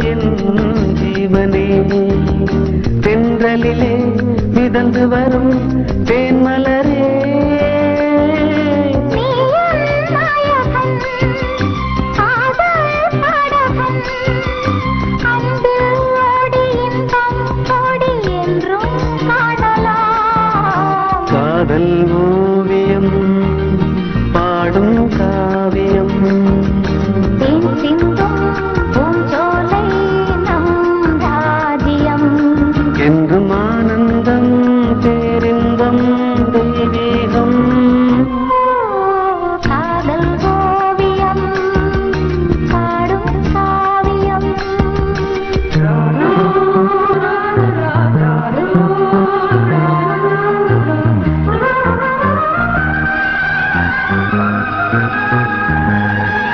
என் ஜீவனே. தென்றலிலே மிதந்து வரும் தேன்மலரே. காதல் ஓவியம் பாடும் காவியம். ദൈവം ദൈവേകം